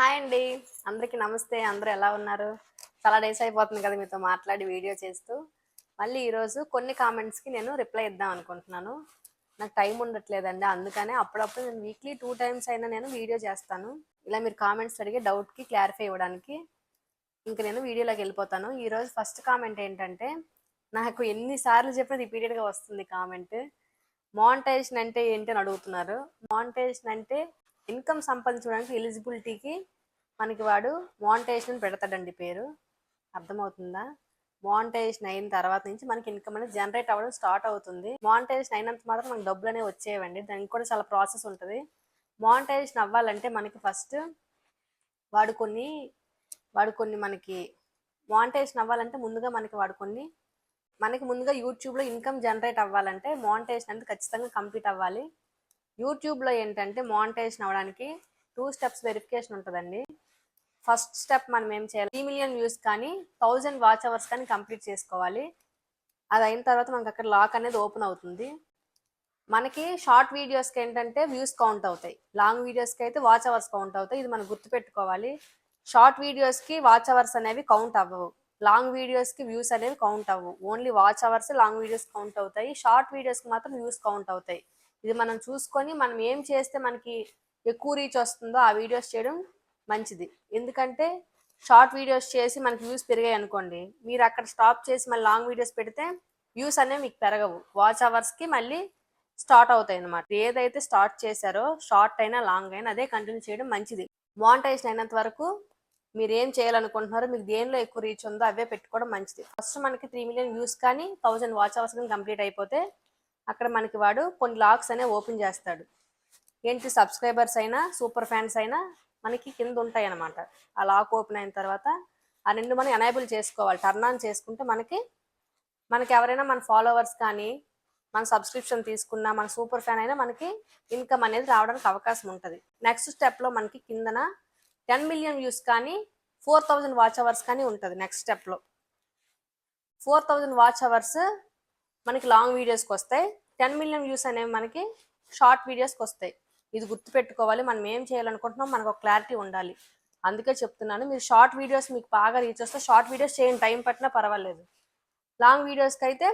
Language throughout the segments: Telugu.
హాయ్ అండి. అందరికీ నమస్తే. అందరూ ఎలా ఉన్నారు? చాలా డేస్ అయిపోతుంది కదా మీతో మాట్లాడి వీడియో చేస్తూ. మళ్ళీ ఈరోజు కొన్ని కామెంట్స్కి నేను రిప్లై ఇద్దాం అనుకుంటున్నాను. నాకు టైం ఉండట్లేదండి. అందుకనే అప్పుడప్పుడు నేను వీక్లీ టూ టైమ్స్ అయినా నేను వీడియో చేస్తాను. ఇలా మీరు కామెంట్స్ అడిగే డౌట్కి క్లారిఫై ఇవ్వడానికి ఇంకా నేను వీడియోలోకి వెళ్ళిపోతాను. ఈరోజు ఫస్ట్ కామెంట్ ఏంటంటే నాకు ఎన్నిసార్లు చెప్పినా రిపీటెడ్గా వస్తుంది కామెంట్ మానిటైజేషన్ అంటే ఏంటి అని అడుగుతున్నారు. మానిటైజేషన్ అంటే ఇన్కమ్ సంపాదించడానికి ఎలిజిబిలిటీకి మనకి వాడు మోనిటైజేషన్ పెడతాడండి పేరు. అర్థమవుతుందా? మోనిటైజేషన్ అయిన తర్వాత నుంచి మనకి ఇన్కమ్ అనేది జనరేట్ అవ్వడం స్టార్ట్ అవుతుంది. మోనిటైజేషన్ అయినంత మాత్రం మనకి డబ్బులు అనేవి వచ్చేవండి. దానికి కూడా చాలా ప్రాసెస్ ఉంటుంది. మోనిటైజేషన్ అవ్వాలంటే మనకి ఫస్ట్ వాడు కొన్ని వాడు కొన్ని మనకి మోనిటైజేషన్ అవ్వాలంటే ముందుగా మనకి వాడు కొన్ని మనకి ముందుగా యూట్యూబ్లో ఇన్కమ్ జనరేట్ అవ్వాలంటే మోనిటైజేషన్ అనేది ఖచ్చితంగా కంప్లీట్ అవ్వాలి. యూట్యూబ్లో ఏంటంటే మానిటైజేషన్ అవ్వడానికి టూ స్టెప్స్ వెరిఫికేషన్ ఉంటుందండి. ఫస్ట్ స్టెప్ మనం ఏం చేయాలి? త్రీ మిలియన్ వ్యూస్ కానీ థౌజండ్ వాచ్ అవర్స్ కానీ కంప్లీట్ చేసుకోవాలి. అది అయిన తర్వాత మనకు అక్కడ లాక్ అనేది ఓపెన్ అవుతుంది. మనకి షార్ట్ వీడియోస్కి ఏంటంటే వ్యూస్ కౌంట్ అవుతాయి. లాంగ్ వీడియోస్కి అయితే వాచ్ అవర్స్ కౌంట్ అవుతాయి. ఇది మనం గుర్తుపెట్టుకోవాలి. షార్ట్ వీడియోస్కి వాచ్ అవర్స్ అనేవి కౌంట్ అవ్వవు. లాంగ్ వీడియోస్కి వ్యూస్ అనేవి కౌంట్ అవ్వవు. Only watch hours long videos count అవుతాయి. షార్ట్ వీడియోస్కి మాత్రం వ్యూస్ కౌంట్ అవుతాయి. ఇది మనం చూసుకొని మనం ఏం చేస్తే మనకి ఎక్కువ రీచ్ వస్తుందో ఆ వీడియోస్ చేయడం మంచిది. ఎందుకంటే షార్ట్ వీడియోస్ చేసి మనకి వ్యూస్ పెరిగాయి అనుకోండి మీరు అక్కడ స్టాప్ చేసి మళ్ళీ లాంగ్ వీడియోస్ పెడితే వ్యూస్ అనేవి మీకు పెరగవు. వాచ్ అవర్స్కి మళ్ళీ స్టార్ట్ అవుతాయి అనమాట ఏదైతే స్టార్ట్ చేశారో షార్ట్ అయినా లాంగ్ అయినా అదే కంటిన్యూ చేయడం మంచిది. మానిటైజేషన్ అయినంత వరకు మీరు ఏం చేయాలనుకుంటున్నారో మీకు దేనిలో ఎక్కువ రీచ్ ఉందో అవే పెట్టుకోవడం మంచిది. ఫస్ట్ మనకి త్రీ మిలియన్ వ్యూస్ కానీ థౌజండ్ వాచ్ అవర్స్ కానీ కంప్లీట్ అయిపోతే అక్కడ మనకి వాడు కొన్ని లాక్స్ అనేవి ఓపెన్ చేస్తాడు. ఏంటి సబ్స్క్రైబర్స్ అయినా సూపర్ ఫ్యాన్స్ అయినా మనకి కింద ఉంటాయి అన్నమాట ఆ లాక్ ఓపెన్ అయిన తర్వాత ఆ రెండు మనం ఎనేబుల్ చేసుకోవాలి. టర్న్ ఆన్ చేసుకుంటే మనకి మనకి ఎవరైనా మన ఫాలోవర్స్ కానీ మన సబ్స్క్రిప్షన్ తీసుకున్న మన సూపర్ ఫ్యాన్ అయినా మనకి ఇన్కమ్ అనేది రావడానికి అవకాశం ఉంటుంది. నెక్స్ట్ స్టెప్లో మనకి కిందన టెన్ మిలియన్ వ్యూస్ కానీ ఫోర్ థౌజండ్ వాచ్ అవర్స్ కానీ ఉంటుంది నెక్స్ట్ స్టెప్లో ఫోర్ థౌజండ్ వాచ్ అవర్స్ మనకి లాంగ్ వీడియోస్కి వస్తాయి. టెన్ మిలియన్ వ్యూస్ అనేవి మనకి షార్ట్ వీడియోస్కి వస్తాయి. ఇది గుర్తుపెట్టుకోవాలి. మనం ఏం చేయాలనుకుంటున్నాం మనకు ఒక క్లారిటీ ఉండాలి. అందుకే చెప్తున్నాను మీరు షార్ట్ వీడియోస్ మీకు బాగా రీచ్ వస్తే షార్ట్ వీడియోస్ చేయండి. టైం పట్టినా పర్వాలేదు. లాంగ్ వీడియోస్కి అయితే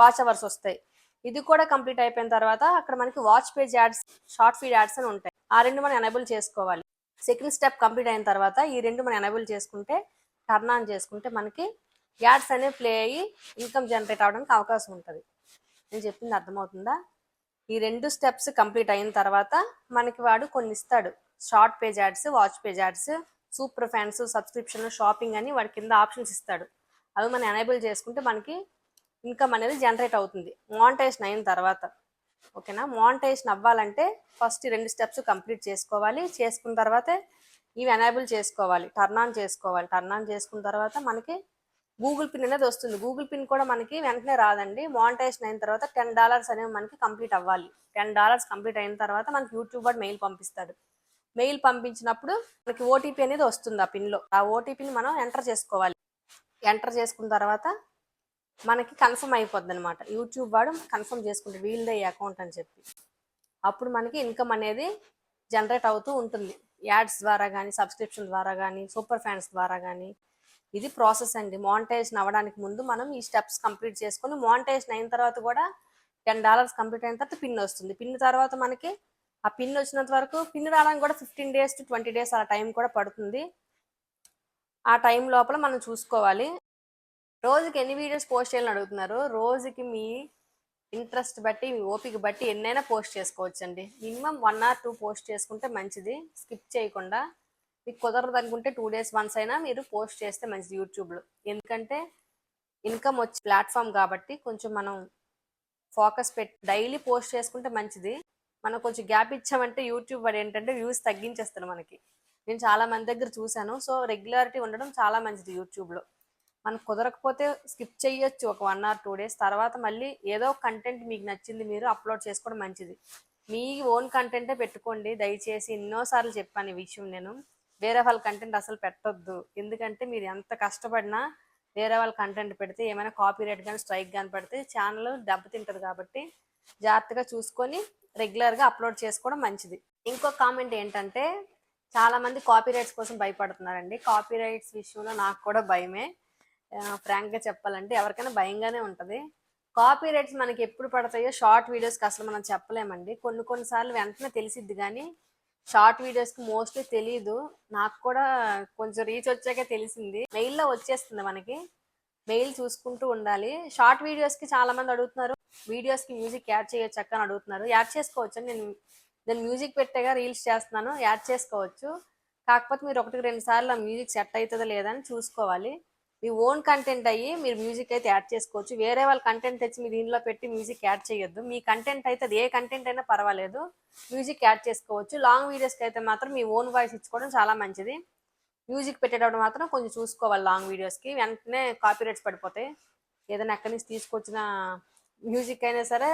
వాచ్ అవర్స్ వస్తాయి. ఇది కూడా కంప్లీట్ అయిపోయిన తర్వాత అక్కడ మనకి watch page ads short feed ads అని ఉంటాయి. ఆ రెండు మనం ఎనేబుల్ చేసుకోవాలి. సెకండ్ స్టెప్ కంప్లీట్ అయిన తర్వాత ఈ రెండు మనం ఎనేబుల్ చేసుకుంటే టర్న్ ఆన్ చేసుకుంటే మనకి యాడ్స్ అనేవి ప్లే అయ్యి ఇన్కమ్ జనరేట్ అవడానికి అవకాశం ఉంటుంది. నేను చెప్పింది అర్థమవుతుందా? ఈ రెండు స్టెప్స్ కంప్లీట్ అయిన తర్వాత మనకి వాడు కొన్ని ఇస్తాడు. Short page ads watch page ads super fans subscription shopping అని వాడి కింద ఆప్షన్స్ ఇస్తాడు. అవి మనం ఎనేబుల్ చేసుకుంటే మనకి ఇన్కమ్ అనేది జనరేట్ అవుతుంది. మానిటైజేషన్ అయిన తర్వాత. ఓకేనా మానిటైజేషన్ అవ్వాలంటే ఫస్ట్ రెండు స్టెప్స్ కంప్లీట్ చేసుకోవాలి. చేసుకున్న తర్వాతే ఇవి ఎనేబుల్ చేసుకోవాలి. టర్న్ ఆన్ చేసుకోవాలి. టర్న్ ఆన్ చేసుకున్న తర్వాత మనకి గూగుల్ పిన్ అనేది వస్తుంది. గూగుల్ పిన్ కూడా మనకి వెంటనే రాదండి. మానిటైజేషన్ అయిన తర్వాత టెన్ డాలర్స్ అనేవి మనకి కంప్లీట్ అవ్వాలి. టెన్ డాలర్స్ కంప్లీట్ అయిన తర్వాత మనకి యూట్యూబ్ వాడు మెయిల్ పంపిస్తాడు. మెయిల్ పంపించినప్పుడు మనకి ఓటీపీ అనేది వస్తుంది ఆ పిన్లో. ఆ ఓటీపీని మనం ఎంటర్ చేసుకోవాలి. ఎంటర్ చేసుకున్న తర్వాత మనకి కన్ఫర్మ్ అయిపోద్ది అనమాట యూట్యూబ్ వాడు కన్ఫర్మ్ చేసుకుంటే వీళ్ళదే ఈ అకౌంట్ అని చెప్పి. అప్పుడు మనకి ఇన్కమ్ అనేది జనరేట్ అవుతూ ఉంటుంది. యాడ్స్ ద్వారా కానీ సబ్స్క్రిప్షన్ ద్వారా కానీ సూపర్ ఫ్యాన్స్ ద్వారా కానీ ఇది ప్రాసెస్ అండి. మానిటైజేషన్ అవ్వడానికి ముందు మనం ఈ స్టెప్స్ కంప్లీట్ చేసుకొని మానిటైజేషన్ అయిన తర్వాత కూడా టెన్ డాలర్స్ కంప్లీట్ అయిన తర్వాత పిన్ వస్తుంది. పిన్ తర్వాత మనకి ఆ పిన్ వచ్చినంత వరకు పిన్ రావడానికి కూడా fifteen days to twenty days ఆ టైం కూడా పడుతుంది. ఆ టైం లోపల మనం చూసుకోవాలి. రోజుకి ఎన్ని వీడియోస్ పోస్ట్ చేయాలని అడుగుతున్నారు? రోజుకి మీ ఇంట్రెస్ట్ బట్టి మీ ఓపిక బట్టి ఎన్నైనా పోస్ట్ చేసుకోవచ్చండి. Minimum one or two post చేసుకుంటే మంచిది. స్కిప్ చేయకుండా మీకు కుదరదు అనుకుంటే టూ డేస్ వన్స్ అయినా మీరు పోస్ట్ చేస్తే మంచిది యూట్యూబ్లో ఎందుకంటే ఇన్కమ్ వచ్చి ప్లాట్ఫామ్ కాబట్టి కొంచెం మనం ఫోకస్ పెట్టి డైలీ పోస్ట్ చేసుకుంటే మంచిది. మనం కొంచెం గ్యాప్ ఇచ్చామంటే యూట్యూబ్ వాడు ఏంటంటే వ్యూస్ తగ్గించేస్తాడు మనకి. నేను చాలా మంది దగ్గర చూశాను. సో రెగ్యులారిటీ ఉండడం చాలా మంచిది యూట్యూబ్లో మనకు కుదరకపోతే స్కిప్ చేయొచ్చు ఒక వన్ ఆర్ టూ డేస్ తర్వాత మళ్ళీ ఏదో కంటెంట్ మీకు నచ్చింది మీరు అప్లోడ్ చేసుకోవడం మంచిది. మీ ఓన్ కంటెంటే పెట్టుకోండి. దయచేసి ఎన్నోసార్లు చెప్పాను ఈ విషయం నేను. వేరే వాళ్ళ కంటెంట్ అసలు పెట్టొద్దు. ఎందుకంటే మీరు ఎంత కష్టపడినా వేరే వాళ్ళ కంటెంట్ పెడితే ఏమైనా కాపీ రైట్ కానీ స్ట్రైక్ కానీ పెడితే ఛానల్ దెబ్బతింటది కాబట్టి జాగ్రత్తగా చూసుకొని రెగ్యులర్గా అప్లోడ్ చేసుకోవడం మంచిది. ఇంకో కామెంట్ ఏంటంటే చాలా మంది కాపీ రైట్స్ కోసం భయపడుతున్నారండి. కాపీ రైట్స్ విషయంలో నాకు కూడా భయమే. ఫ్రాంక్గా చెప్పాలంటే ఎవరికైనా భయంగానే ఉంటుంది. కాపీ రైట్స్ మనకి ఎప్పుడు పడతాయో షార్ట్ వీడియోస్కి అసలు మనం చెప్పలేమండి. కొన్ని కొన్నిసార్లు వెంటనే తెలిసిద్ది కానీ షార్ట్ వీడియోస్కి మోస్ట్లీ తెలియదు నాకు కూడా కొంచెం రీచ్ వచ్చాకే తెలిసింది. మెయిల్లో వచ్చేస్తుంది మనకి. మెయిల్ చూసుకుంటూ ఉండాలి. షార్ట్ వీడియోస్కి చాలా మంది అడుగుతున్నారు. వీడియోస్కి మ్యూజిక్ యాడ్ చేయొచ్చు అని అడుగుతున్నారు. యాడ్ చేసుకోవచ్చు. నేను నేను మ్యూజిక్ పెట్టేగా రీల్స్ చేస్తున్నాను. యాడ్ చేసుకోవచ్చు. కాకపోతే మీరు ఒకటికి రెండు సార్లు ఆ మ్యూజిక్ సెట్ అవుతుందా లేదా అని చూసుకోవాలి. మీ ఓన్ కంటెంట్ అయ్యి మీరు మ్యూజిక్ అయితే యాడ్ చేసుకోవచ్చు. వేరే వాళ్ళ కంటెంట్ తెచ్చి మీ దీనిలో పెట్టి మ్యూజిక్ యాడ్ చేయొద్దు. మీ కంటెంట్ అయితే అది ఏ కంటెంట్ అయినా పర్వాలేదు. మ్యూజిక్ యాడ్ చేసుకోవచ్చు. లాంగ్ వీడియోస్కి అయితే మాత్రం మీ ఓన్ వాయిస్ ఇచ్చుకోవడం చాలా మంచిది. మ్యూజిక్ పెట్టేటప్పుడు మాత్రం కొంచెం చూసుకోవాలి లాంగ్ వీడియోస్కి వెంటనే కాపీరైట్స్ పడిపోతాయి. ఏదైనా ఎక్కడి నుంచి తీసుకొచ్చిన మ్యూజిక్ అయినా సరే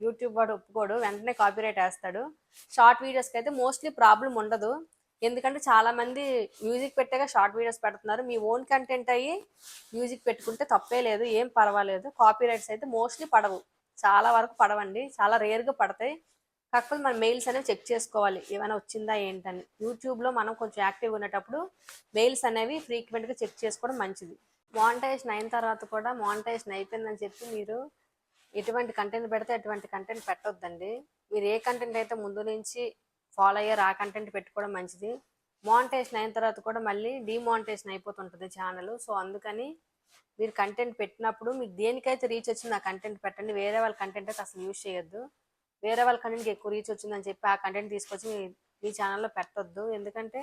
యూట్యూబ్ వాడు ఒప్పుకోడు. వెంటనే కాపీరైట్ వేస్తాడు. షార్ట్ వీడియోస్కి అయితే మోస్ట్లీ ప్రాబ్లం ఉండదు. ఎందుకంటే చాలా మంది మ్యూజిక్ పెట్టాక షార్ట్ వీడియోస్ పెడుతున్నారు. మీ ఓన్ కంటెంట్ అయ్యి మ్యూజిక్ పెట్టుకుంటే తప్పే లేదు ఏం పర్వాలేదు. కాపీ రైట్స్ అయితే మోస్ట్లీ పడవు. చాలా వరకు పడవండి. చాలా రేర్గా పడతాయి. కాకపోతే మన మెయిల్స్ అనేవి చెక్ చేసుకోవాలి. ఏమైనా వచ్చిందా ఏంటని. యూట్యూబ్లో మనం కొంచెం యాక్టివ్ ఉండేటప్పుడు మెయిల్స్ అనేవి ఫ్రీక్వెంట్గా చెక్ చేసుకోవడం మంచిది. మానిటైజేషన్ అయిన తర్వాత కూడా మానిటైజేషన్ అయిపోయిందని చెప్పి మీరు ఎటువంటి కంటెంట్ పెడితే అటువంటి కంటెంట్ పెట్టొద్దండి. మీరు ఏ కంటెంట్ అయితే ముందు నుంచి ఫాలో అయ్యారు ఆ కంటెంట్ పెట్టుకోవడం మంచిది. మానిటైజేషన్ అయిన తర్వాత కూడా మళ్ళీ డిమానిటైజేషన్ అయిపోతుంటుంది ఛానల్ సో అందుకని మీరు కంటెంట్ పెట్టినప్పుడు మీకు దేనికైతే రీచ్ వచ్చింది ఆ కంటెంట్ పెట్టండి. వేరే వాళ్ళ కంటెంట్ అయితే అసలు యూజ్ చేయొద్దు. వేరే వాళ్ళ కంటెంట్కి ఎక్కువ రీచ్ వచ్చిందని చెప్పి ఆ కంటెంట్ తీసుకొచ్చి మీ ఛానల్లో పెట్టొద్దు. ఎందుకంటే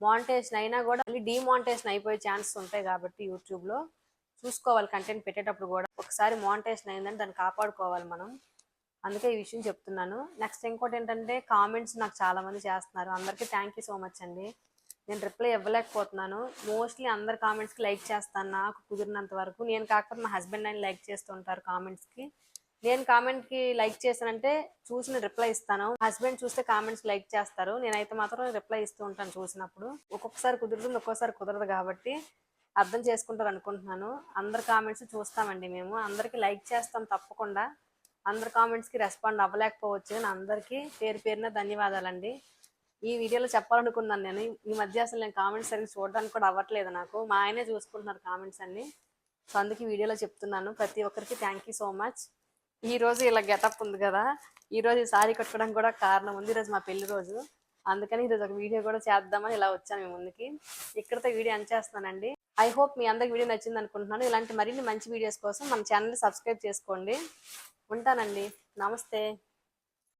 మానిటేషన్ అయినా కూడా మళ్ళీ డిమానిటేషన్ అయిపోయే ఛాన్సెస్ ఉంటాయి కాబట్టి యూట్యూబ్లో చూసుకోవాలి కంటెంట్ పెట్టేటప్పుడు కూడా. ఒకసారి మానిటేషన్ అయిందని దాన్ని కాపాడుకోవాలి మనం. అందుకే ఈ విషయం చెప్తున్నాను. నెక్స్ట్ ఇంకోటి ఏంటంటే కామెంట్స్ నాకు చాలా మంది చేస్తున్నారు. అందరికీ థ్యాంక్ యూ సో మచ్ అండి. నేను రిప్లై ఇవ్వలేకపోతున్నాను. మోస్ట్లీ అందరి కామెంట్స్కి లైక్ చేస్తాను. నాకు కుదిరినంత వరకు. నేను కాకపోతే మా హస్బెండ్ ఆయన లైక్ చేస్తూ ఉంటారు కామెంట్స్కి నేను కామెంట్కి లైక్ చేశానంటే చూసిన రిప్లై ఇస్తాను. హస్బెండ్ చూస్తే కామెంట్స్ లైక్ చేస్తారు. నేనైతే మాత్రం రిప్లై ఇస్తూ ఉంటాను చూసినప్పుడు. ఒక్కొక్కసారి కుదురుతుంది ఒక్కోసారి కుదరదు కాబట్టి అర్థం చేసుకుంటారు అనుకుంటున్నాను. అందరి కామెంట్స్ చూస్తామండి మేము. అందరికీ లైక్ చేస్తాం తప్పకుండా. అందరి కామెంట్స్కి రెస్పాండ్ అవ్వలేకపోవచ్చు. నేను అందరికీ పేరు పేరున ధన్యవాదాలండి. ఈ వీడియోలో చెప్పాలనుకున్నాను నేను. ఈ మధ్య అసలు నేను కామెంట్స్ సరిగ్గా చూడడానికి కూడా అవ్వట్లేదు నాకు. మా ఆయనే చూసుకుంటున్నారు కామెంట్స్ అన్ని. సో అందుకే వీడియోలో చెప్తున్నాను. ప్రతి ఒక్కరికి థ్యాంక్ యూ సో మచ్ ఈ రోజు ఇలా గెటప్ ఉంది కదా. ఈ రోజు ఈ సారీ కట్టుకోవడానికి కూడా కారణం ఉంది. ఈరోజు మా పెళ్ళి రోజు. అందుకని ఈరోజు ఒక వీడియో కూడా చేద్దామని ఇలా వచ్చాను మేము ముందుకి. ఇక్కడతో వీడియో అని ఐ హోప్ మీ అందరికి వీడియో నచ్చింది అనుకుంటున్నాను. ఇలాంటి మరిన్ని మంచి వీడియోస్ కోసం మన ఛానల్ సబ్స్క్రైబ్ చేసుకోండి. ఉంటానండి. నమస్తే.